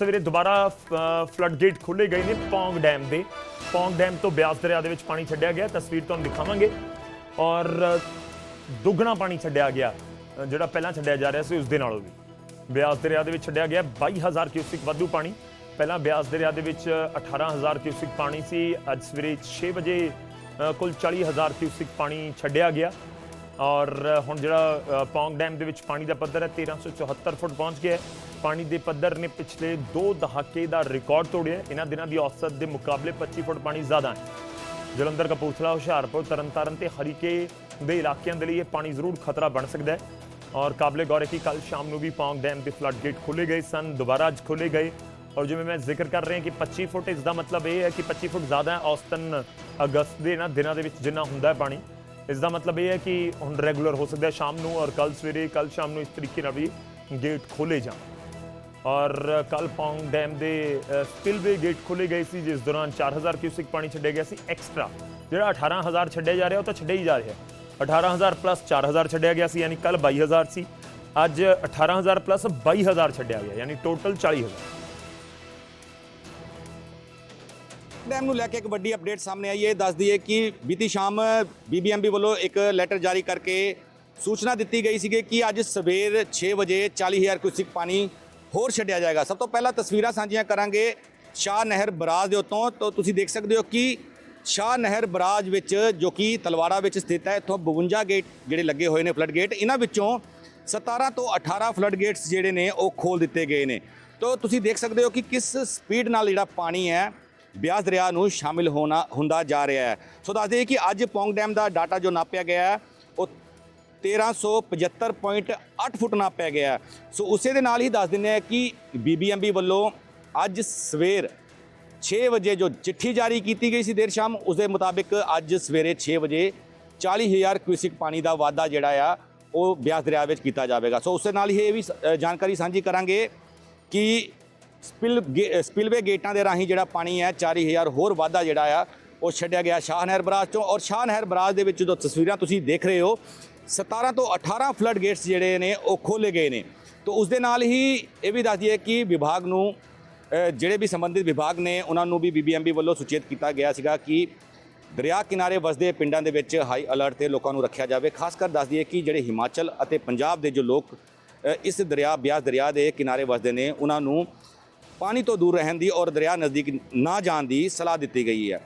ਸਵੇਰੇ ਦੁਬਾਰਾ flood gate ਖੋਲੇ ਗਏ ਨੇ ਪੌਂਗ ਡੈਮ ਦੇ। ਪੌਂਗ ਡੈਮ ਤੋਂ ਬਿਆਸ ਦਰਿਆ ਦੇ ਵਿੱਚ ਪਾਣੀ ਛੱਡਿਆ ਗਿਆ। ਤਸਵੀਰ ਤੁਹਾਨੂੰ ਦਿਖਾਵਾਂਗੇ। ਔਰ ਦੁੱਗਣਾ ਪਾਣੀ ਛੱਡਿਆ ਗਿਆ ਜਿਹੜਾ ਪਹਿਲਾਂ ਛੱਡਿਆ ਜਾ ਰਿਹਾ ਸੀ ਉਸ ਦੇ ਨਾਲੋਂ ਵੀ। ਬਿਆਸ ਦਰਿਆ ਦੇ ਵਿੱਚ ਛੱਡਿਆ ਗਿਆ 22000 ਕਿਊਸਿਕ ਵਾਧੂ ਪਾਣੀ। ਪਹਿਲਾਂ ਬਿਆਸ ਦਰਿਆ ਦੇ ਵਿੱਚ 18000 ਕਿਊਸਿਕ ਪਾਣੀ ਸੀ। ਅੱਜ ਸਵੇਰੇ 6 ਵਜੇ ਅ, ਕੁੱਲ 40000 ਕਿਊਸਿਕ ਪਾਣੀ ਛੱਡਿਆ ਗਿਆ। ਔਰ ਹੁਣ ਜਿਹੜਾ ਪੌਂਗ ਡੈਮ ਦੇ ਵਿੱਚ ਪਾਣੀ ਦਾ ਪੱਧਰ ਹੈ 1374 ਫੁੱਟ ਪਹੁੰਚ ਗਿਆ ਪਾਣੀ ਦੇ ਪੱਧਰ ਨੇ ਪਿਛਲੇ 2 ਦਹਾਕੇ ਦਾ ਰਿਕਾਰਡ ਤੋੜਿਆ ਇਹਨਾਂ ਦਿਨਾਂ ਦੀ ਔਸਤ ਦੇ ਮੁਕਾਬਲੇ 25 ਫੁੱਟ ਪਾਣੀ ਜ਼ਿਆਦਾ ਹੈ। ਜਲੰਧਰ, ਕਪੂਰਥਲਾ, ਹੁਸ਼ਿਆਰਪੁਰ, ਤਰਨਤਾਰਨ ਤੇ ਹਰੀਕੇ ਦੇ ਇਲਾਕਿਆਂ ਦੇ ਲਈ ਇਹ ਪਾਣੀ ਜ਼ਰੂਰ ਖਤਰਾ ਬਣ ਸਕਦਾ ਹੈ। ਔਰ ਕਾਬਲੇ ਗੌਰ ਹੈ ਕਿ ਕੱਲ ਸ਼ਾਮ ਨੂੰ ਵੀ ਪੌਂਗ ਡੈਮ ਦੇ ਫਲੱਡ ਗੇਟ ਖੋਲੇ ਗਏ ਸਨ, ਦੁਬਾਰਾ ਅੱਜ ਖੋਲੇ ਗਏ। ਔਰ ਜਿਵੇਂ ਮੈਂ ਜ਼ਿਕਰ ਕਰ ਰਿਹਾ ਕਿ 25 ਫੁੱਟ, ਇਸ ਦਾ ਮਤਲਬ ਇਹ ਹੈ ਕਿ 25 ਫੁੱਟ ਜ਼ਿਆਦਾ ਹੈ ਔਸਤਨ ਅਗਸਤ ਦੇ ਨਾ ਦਿਨਾਂ ਦੇ ਵਿੱਚ ਜਿੰਨਾ ਹੁੰਦਾ ਹੈ ਪਾਣੀ। ਇਸ ਦਾ ਮਤਲਬ ਇਹ ਹੈ ਕਿ ਹੁਣ ਰੈਗੂਲਰ ਹੋ ਸਕਦਾ ਸ਼ਾਮ ਨੂੰ ਔਰ ਕੱਲ ਸਵੇਰੇ ਕੱਲ ਸ਼ਾਮ ਨੂੰ ਇਸ ਤਰੀਕੇ ਨਾਲ ਵੀ ਗੇਟ ਖੋਲੇ ਜਾਣ। ਔਰ ਕੱਲ ਪੌਂਗ ਡੈਮ ਦੇ ਸਪਿਲਵੇ ਗੇਟ ਖੋਲੇ ਗਏ ਸੀ, ਜਿਸ ਦੌਰਾਨ 4000 ਕਿਊਸਿਕ ਪਾਣੀ ਛੱਡਿਆ ਗਿਆ ਸੀ ਐਕਸਟਰਾ ਜਿਹੜਾ 18000 ਛੱਡਿਆ ਜਾ ਰਿਹਾ, ਉਹ ਤਾਂ ਛੱਡਿਆ ਹੀ ਜਾ ਰਿਹਾ। 18000 ਪਲੱਸ 4000 ਛੱਡਿਆ ਗਿਆ ਸੀ, ਯਾਨੀ ਕੱਲ 22000 ਸੀ। ਅੱਜ 18000 ਪਲੱਸ 22000 ਛੱਡਿਆ ਗਿਆ, ਯਾਨੀ ਟੋਟਲ 40000 ਡੈਮ ਨੂੰ ਲੈ ਕੇ ਇੱਕ ਵੱਡੀ ਅਪਡੇਟ ਸਾਹਮਣੇ ਆਈ ਹੈ। ਦੱਸ ਦਈਏ ਕਿ ਬੀਤੀ ਸ਼ਾਮ ਬੀਬੀਐਮਬੀ ਵੱਲੋਂ ਇੱਕ ਲੈਟਰ ਜਾਰੀ ਕਰਕੇ ਸੂਚਨਾ ਦਿੱਤੀ ਗਈ ਸੀਗੀ ਕਿ ਅੱਜ ਸਵੇਰ 6 ਵਜੇ 40000 ਕਿਊਸਿਕ ਪਾਣੀ ਹੋਰ ਛੱਡਿਆ ਜਾਏਗਾ। ਸਭ ਤੋਂ ਪਹਿਲਾਂ ਤਸਵੀਰਾਂ ਸਾਂਝੀਆਂ ਕਰਾਂਗੇ ਸ਼ਾਹ ਨਹਿਰ ਬਰਾਜ ਦੇ ਉੱਤੋਂ। ਤਾਂ ਤੁਸੀਂ ਦੇਖ ਸਕਦੇ ਹੋ ਕਿ ਸ਼ਾਹ ਨਹਿਰ ਬਰਾਜ ਵਿੱਚ ਜੋ ਕਿ ਤਲਵਾੜਾ ਵਿੱਚ ਸਥਿਤ ਹੈ, ਇੱਥੋਂ 52 ਗੇਟ ਜਿਹੜੇ ਲੱਗੇ ਹੋਏ ਨੇ ਫਲੱਡ ਗੇਟ ਇਹਨਾਂ ਵਿੱਚੋਂ 17 ਤੋਂ 18 ਫਲੱਡ ਗੇਟਸ ਜਿਹੜੇ ਨੇ ਉਹ ਖੋਲ ਦਿੱਤੇ ਗਏ ਨੇ। ਤਾਂ ਤੁਸੀਂ ਦੇਖ ਸਕਦੇ ਹੋ ਕਿ ਕਿਸ ਸਪੀਡ ਨਾਲ ਜਿਹੜਾ ਪਾਣੀ ਹੈ ਬਿਆਸ ਦਰਿਆ ਨੂੰ ਸ਼ਾਮਿਲ ਹੋਣਾ, ਹੁੰਦਾ ਜਾ ਰਿਹਾ ਹੈ ਸੋ ਦੱਸ ਦਈਏ ਕਿ ਅੱਜ ਪੌਂਗ ਡੈਮ ਦਾ ਡਾਟਾ ਜੋ ਨਾਪਿਆ ਗਿਆ ਹੈ, ਉਹ 1375.8 ਫੁੱਟ ਨਾਪਿਆ ਗਿਆ ਹੈ। ਸੋ ਉਸੇ ਦੇ ਨਾਲ ਹੀ ਦੱਸ ਦਿੰਦੇ ਆ ਕਿ ਬੀਬੀਐਮਬੀ ਵੱਲੋਂ ਅੱਜ ਸਵੇਰ 6 ਵਜੇ ਜੋ ਚਿੱਠੀ ਜਾਰੀ ਕੀਤੀ ਗਈ ਸੀ ਦੇਰ ਸ਼ਾਮ, ਉਸ ਦੇ ਮੁਤਾਬਿਕ ਅੱਜ ਸਵੇਰੇ 6 ਵਜੇ 40000 ਕਿਊਸਿਕ ਪਾਣੀ ਦਾ ਵਾਧਾ ਜਿਹੜਾ ਆ, ਉਹ ਬਿਆਸ ਦਰਿਆ ਵਿੱਚ ਕੀਤਾ ਜਾਵੇਗਾ ਸੋ ਉਸ ਦੇ ਨਾਲ ਹੀ ਇਹ ਵੀ ਸ- ਜਾਣਕਾਰੀ ਸਾਂਝੀ ਕਰਾਂਗੇ ਕਿ ਸਪਿਲ ਗੇ- ਸਪਿਲਵੇ ਗੇਟਾਂ ਦੇ ਰਾਹੀਂ ਜਿਹੜਾ ਪਾਣੀ ਹੈ 4000 ਹੋਰ ਵਾਧਾ ਜਿਹੜਾ ਆ, ਉਹ ਛੱਡਿਆ ਗਿਆ ਸ਼ਾਹ ਨਹਿਰ ਬਰਾਜ ਤੋਂ ਔਰ ਸ਼ਾਹ ਨਹਿਰ ਬਰਾਜ ਦੇ ਵਿੱਚ ਜੋ ਤਸਵੀਰਾਂ ਤੁਸੀਂ ਦੇਖ ਰਹੇ ਹੋ 17 ਤੋਂ 18 ਫਲੱਡ ਗੇਟਸ ਜਿਹੜੇ ਨੇ, ਉਹ ਖੋਲੇ ਗਏ ਨੇ। ਤੋਂ ਉਸ ਦੇ ਨਾਲ ਹੀ ਇਹ ਵੀ ਦੱਸ ਦਈਏ ਕਿ ਵਿਭਾਗ ਨੂੰ ਜਿਹੜੇ ਵੀ ਸੰਬੰਧਿਤ ਵਿਭਾਗ ਨੇ, ਉਹਨਾਂ ਨੂੰ ਵੀ ਬੀਬੀਐਮਬੀ ਵੱਲੋਂ ਸੁਚੇਤ ਕੀਤਾ ਗਿਆ ਸੀਗਾ ਕਿ ਦਰਿਆ ਕਿਨਾਰੇ ਵਸਦੇ ਪਿੰਡਾਂ ਦੇ ਵਿੱਚ ਹਾਈ ਅਲਰਟ ਤੇ ਲੋਕਾਂ ਨੂੰ ਰੱਖਿਆ ਜਾਵੇ। ਖਾਸ ਕਰ ਦੱਸ ਦਈਏ ਕਿ ਜਿਹੜੇ ਹਿਮਾਚਲ ਅਤੇ ਪੰਜਾਬ ਦੇ ਜੋ ਲੋਕ ਇਸ ਦਰਿਆ, ਬਿਆਸ ਦਰਿਆ ਦੇ ਕਿਨਾਰੇ ਵਸਦੇ ਨੇ, ਉਹਨਾਂ ਨੂੰ ਪਾਣੀ ਤੋਂ ਦੂਰ ਰਹਿਣ ਦੀ ਔਰ ਦਰਿਆ ਨਜ਼ਦੀਕ ਨਾ ਜਾਣ ਦੀ ਸਲਾਹ ਦਿੱਤੀ ਗਈ ਹੈ।